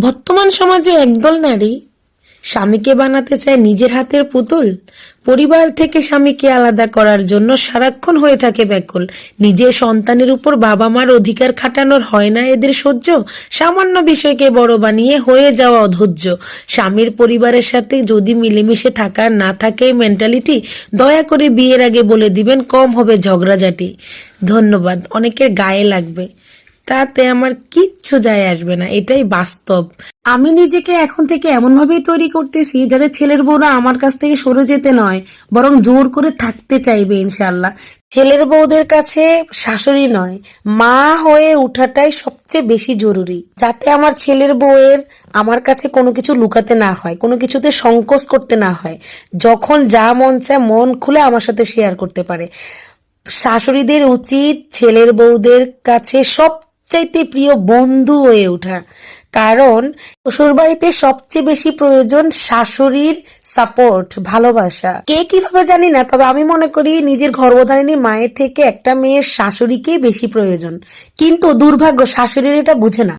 বর্তমান সমাজে একদল নারী স্বামীকে বানাতে চায় নিজের হাতের পুতুল, পরিবার থেকে স্বামীকে আলাদা করার জন্য সারাক্ষণ হয়ে থাকে ব্যাকুল। নিজের সন্তানের উপর বাবা মার অধিকার খাটানোর হয় না এদের সহ্য, সামান্য বিষয়কে বড় বানিয়ে হয়ে যাওয়া অধৈর্য। স্বামীর পরিবারের সাথে যদি মিলেমিশে থাকার না থাকে মেন্টালিটি দয়া করে বিয়ের আগে বলে দিবেন কম হবে ঝগড়াঝাটি। ধন্যবাদ, অনেকের গায়ে লাগবে। তাতে আমার কিচ্ছু যায় আসবে না, এটাই বাস্তব। আমি নিজেকে এখন থেকে এমন ভাবেই তৈরি করতেছি যাতে ছেলের বউরা আমার কাছ থেকে সরে যেতে নয়, বরং জোর করে থাকতে চাইবে ইনশাল্লাহ ছেলের বউদের কাছে শাশুড়ি নয়, মা হয়ে ওঠাটাই সবচেয়ে বেশি জরুরি। যাতে আমার ছেলের বউয়ের আমার কাছে কোনো কিছু লুকাতে না হয়, কোনো কিছুতে সংকোচ করতে না হয়, যখন যা মন চায় মন খুলে আমার সাথে শেয়ার করতে পারে। শাশুড়িদের উচিত ছেলের বউদের কাছে সবচাইতে প্রিয় বন্ধু হয়ে ওঠা কারণ শ্বশুরবাড়িতে সবচেয়ে বেশি প্রয়োজন শাশুড়ির সাপোর্ট ভালোবাসা। কে কীভাবে জানি না, তবে আমি মনে করি নিজের গর্ভধারিণী মায়ের থেকে একটা মেয়ের শাশুড়িকে বেশি প্রয়োজন। কিন্তু দুর্ভাগ্য, শাশুড়ির এটা বুঝে না।